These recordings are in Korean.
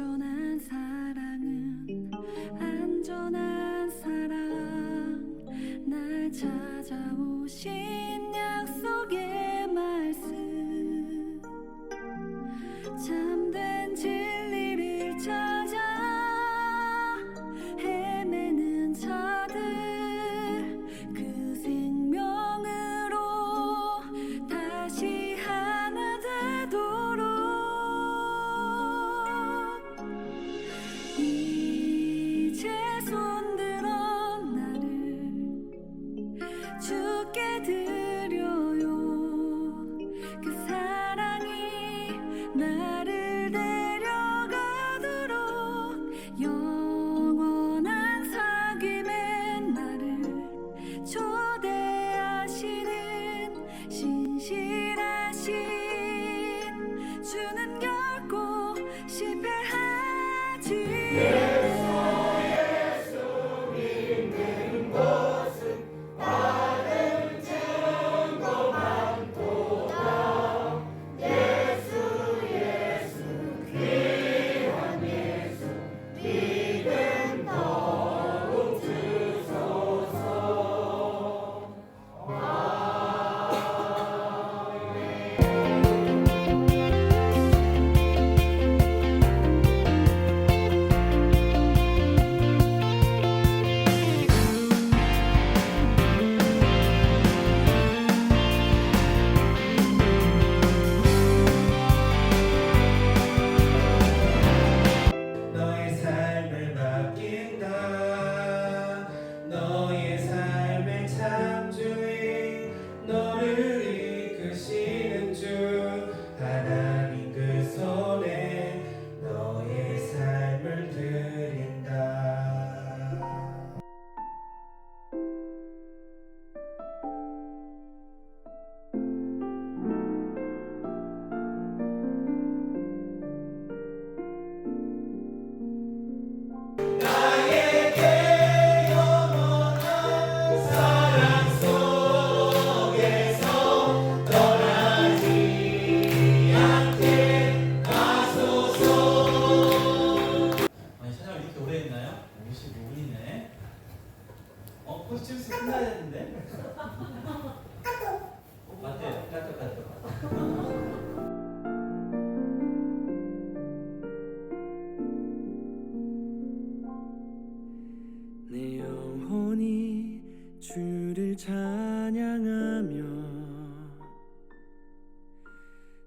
안전한 사랑은 안전한 사랑. 날 찾아오신 나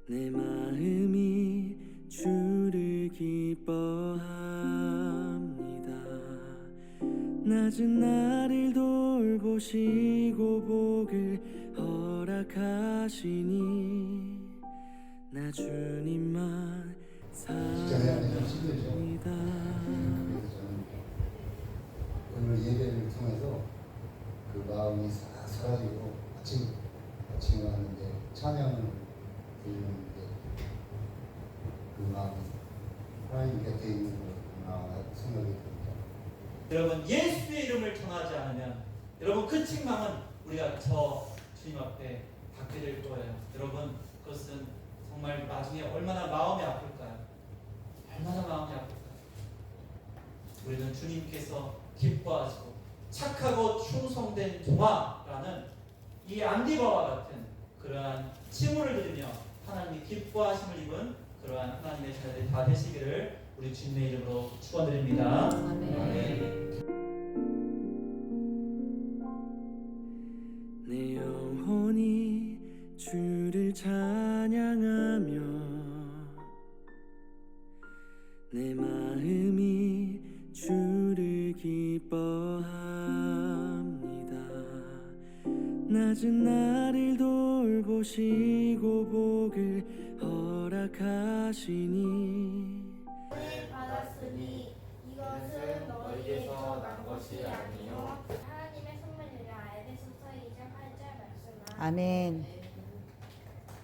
내 마음이 주를 기뻐합니다. 낮은 나를 돌보시고 복을 허락하시니 나 주님만 사랑합니다. 오늘 예배를 통해서 그 마음이 싹 사라지고 아침 아침에 왔는데 찬양을 들리는데 그 마음이 하나님 곁에 있는 거구나 생각이 듭니다. 여러분 예수의 이름을 전하지 않으면 여러분 그 책망은 우리가 저 주님 앞에 받게 될 거예요. 여러분 그것은 정말 나중에 얼마나 마음이 아플까요? 얼마나 마음이 아플까요? 우리는 주님께서 기뻐하시고 착하고 충성된 종아라는 이 안디바와 같은 그러한 칭호를 들으며 하나님이 기뻐하심을 입은 그러한 하나님의 자녀들이 다 되시기를 우리 주님의 이름으로 축원드립니다. 아멘. 내 주를 찬양하며 내 마음이 주를 기뻐합니다. 낮은 나를 돌보시고 복을 허락하시니 받았으니 이것은 너희에게서 난 것이 아니요. 하나님의 선물이라 에베소서 2장 8절 말씀 아멘.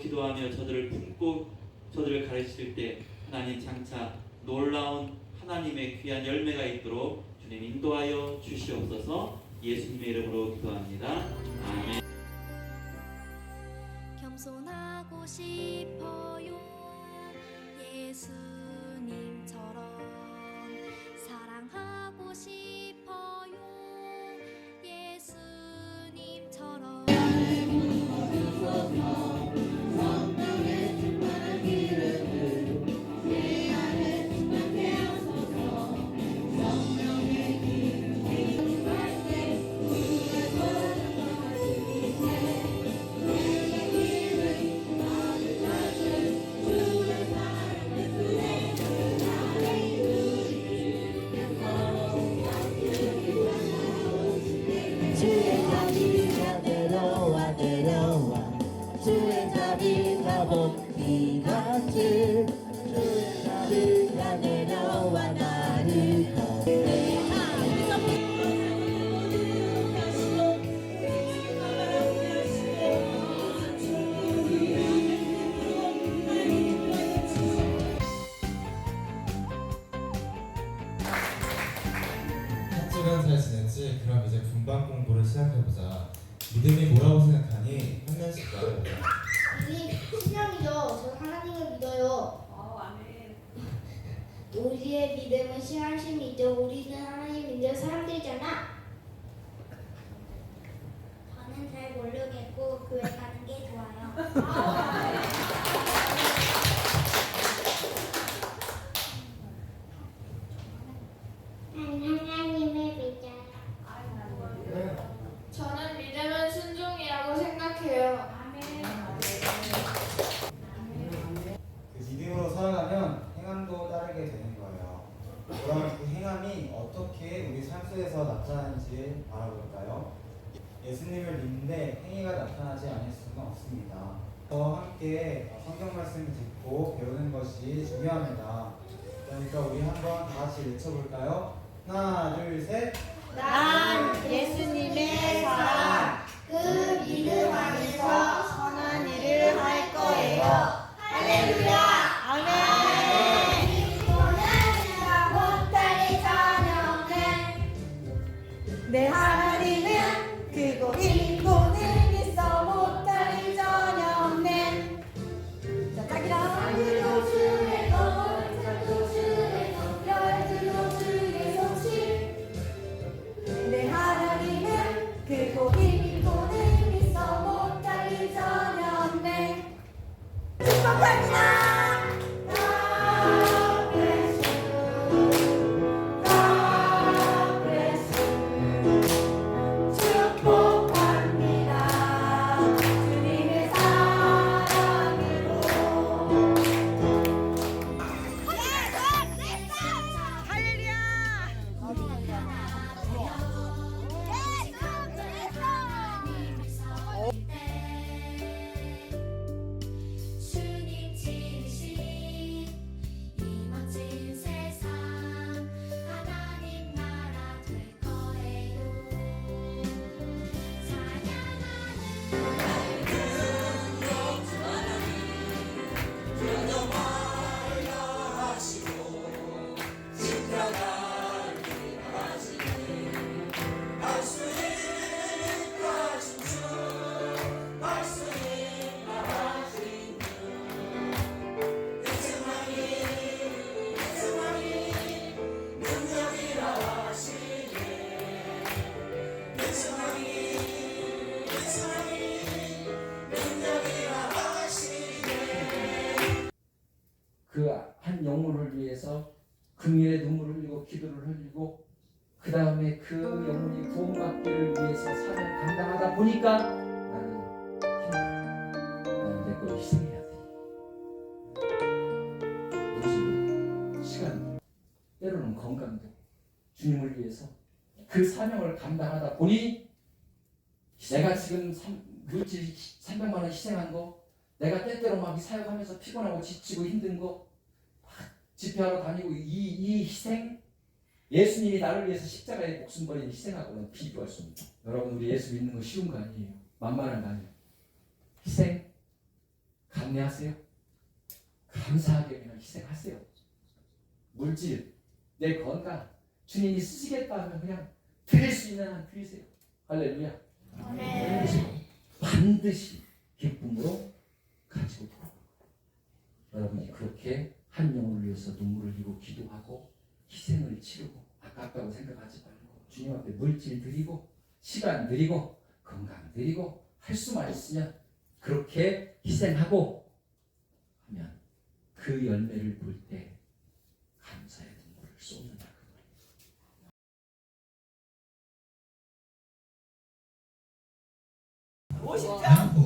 기도하며 저들을 품고 저들을 가르칠 때 하나님 장차 놀라운 하나님의 귀한 열매가 있도록 주님 인도하여 주시옵소서 예수님의 이름으로 기도합니다. 아멘. 겸손하고 싶어요 예수님처럼 우리의 믿음은 신앙심이 있죠. 우리는 하나님 믿는 사람들이잖아. 것이 중요합니다. 그러니까 우리 한번 다 같이 외쳐볼까요? 하나, 둘, 셋. 난 예수님의 사랑, 그 믿음 안에서 선한 일을 할 거예요. 할렐루야! 아멘! 내 하 희생해야 돼. 무슨 시간, 때로는 건강도 주님을 위해서 그 사명을 감당하다 보니 내가 지금 삼, 물질 300만 원 희생한 거 내가 때때로 막 사역하면서 피곤하고 지치고 힘든 거 집회하러 다니고 이, 이 희생 예수님이 나를 위해서 십자가에 목숨 버린 희생하고는 비교할 수 없는 여러분 우리 예수 믿는 거 쉬운 거 아니에요 만만한 거 아니에요 감내하세요. 감사하게 그냥 희생하세요. 물질, 내 건강, 주님이 쓰시겠다 하면 그냥 드릴 수 있는 한 드리세요. 할렐루야. 반드시, 반드시 기쁨으로 가지고 돌아오고 여러분이 그렇게 한 영혼을 위해서 눈물을 흘리고 기도하고 희생을 치르고 아깝다고 생각하지 말고 주님 앞에 물질 드리고 시간 드리고 건강 드리고 할 수만 있으면 그렇게 희생하고 그 열매를 볼 때 감사의 눈물을 쏟는다 그 말이에요. 네.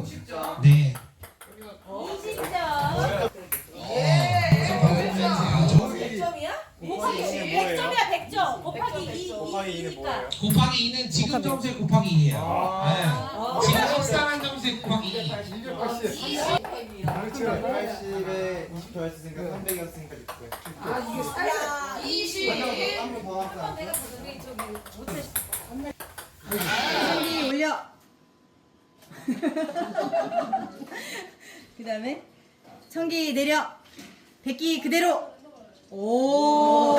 20점. 2, 곱하기 2는 뭐예요? 곱하기 2는 지금 점수의 곱하기 2예요. 아. 지금 식사한 점수의 곱하기 2. 280에 20 더 했으니까 300이었으니까 600. 야, 20. 한번 더 할까? 내가 저기 저기 못했어. 청기 올려. 그 다음에 청기 내려. 백기 그대로. 오.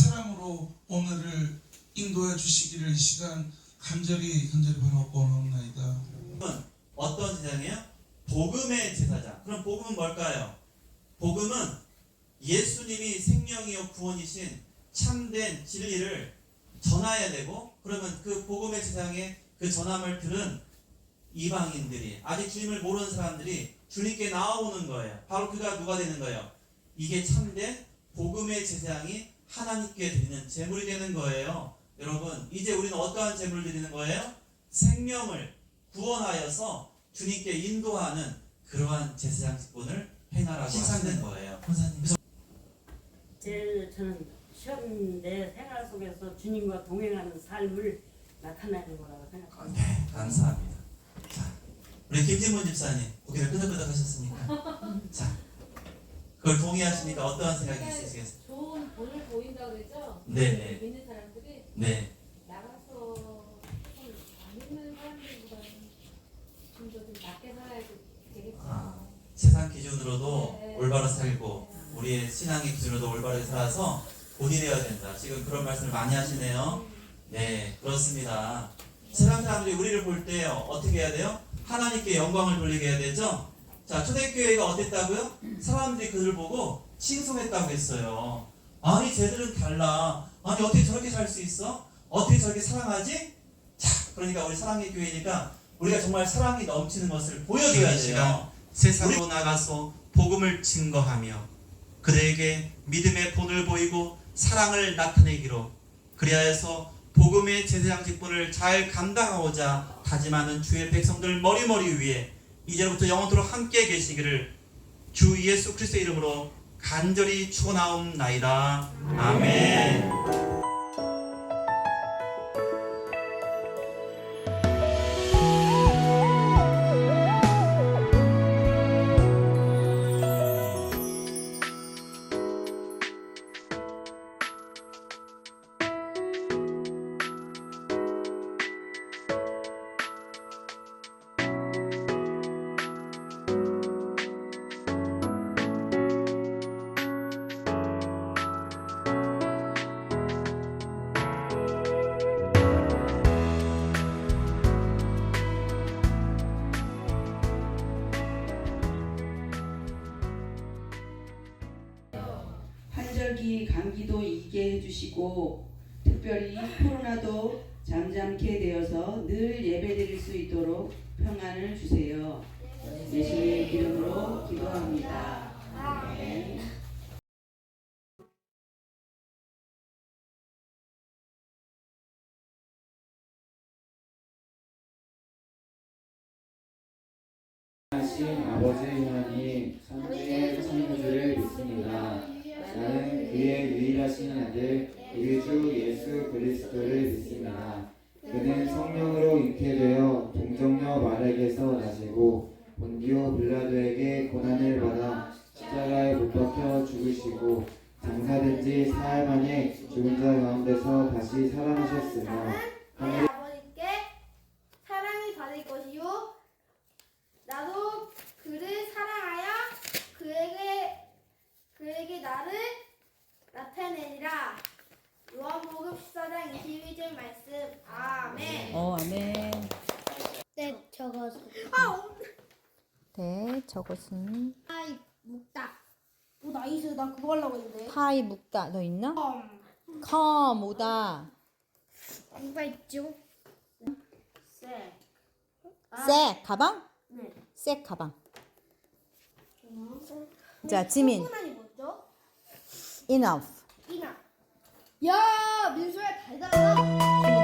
사랑으로 오늘을 인도해 주시기를 이 시간 간절히 간절히 바라고 원하옵나이다. 어떤 제사장이에요? 복음의 제사장. 그럼 복음은 뭘까요? 복음은 예수님이 생명이요 구원이신 참된 진리를 전해야 되고 그러면 그 복음의 세상에 그 전함을 들은 이방인들이 아직 주님을 모르는 사람들이 주님께 나오는 거예요. 바로 그가 누가 되는 거예요? 이게 참된 복음의 제사장이 하나님께 드리는 제물이 되는 거예요. 여러분 이제 우리는 어떠한 제물을 드리는 거예요? 생명을 구원하여서 주님께 인도하는 그러한 제사장 직분을 행하라고 하시는 거예요. 권사님. 제일 저는 시험 내 생활 속에서 주님과 동행하는 삶을 나타내는 거라고 생각합니다. 네, 감사합니다. 자, 우리 김진문 집사님 고개를 끄덕끄덕 하셨으니까 자, 그걸 동의하시니까 어떠한 생각이 있으시겠어요? 본을 보인다 그러죠? 네. 믿는 사람들이 네, 나가서 조금 안 믿는 사람들보다는 좀더좀 낮게 살아야 되겠죠. 아, 세상 기준으로도 네. 올바로 살고 우리의 신앙의 기준으로도 올바르게 살아서 본이 되어야 된다. 지금 그런 말씀을 많이 하시네요. 네, 그렇습니다. 세상 사람들이 우리를 볼 때 어떻게 해야 돼요? 하나님께 영광을 돌리게 해야 되죠? 자, 초대교회가 어땠다고요? 사람들이 그들을 보고 칭송했다고 했어요. 아니, 쟤들은 달라. 아니, 어떻게 저렇게 살 수 있어? 어떻게 저렇게 사랑하지? 자, 그러니까 우리 사랑의 교회니까 우리가 정말 사랑이 넘치는 것을 보여줘야 돼요. 세상으로 나가서 복음을 증거하며 그들에게 믿음의 본을 보이고 사랑을 나타내기로 그리하여서 복음의 제사장 직분을 잘 감당하고자 다짐하는 주의 백성들 머리머리 위에 이제부터 영원토록 함께 계시기를 주 예수 그리스도의 이름으로 간절히 축원하옵나이다. 아멘. 주시고 특별히 코로나도 잠잠케 되어서 늘 예배 21절 말씀. 아멘. 어, 아멘. 네, 저것은. 아, 네, 저것은 파이 묵다. 오, 나이스. 나 그거 하려고 했는데. 파이 묵다. 너 있나? 컴. 컴 오다. 누가 있죠? 세. 아. 새 가방? 네. 새 가방. 음. 자, 지민. 이 뭐죠? Enough. 이나. 야 민수야 달달하다.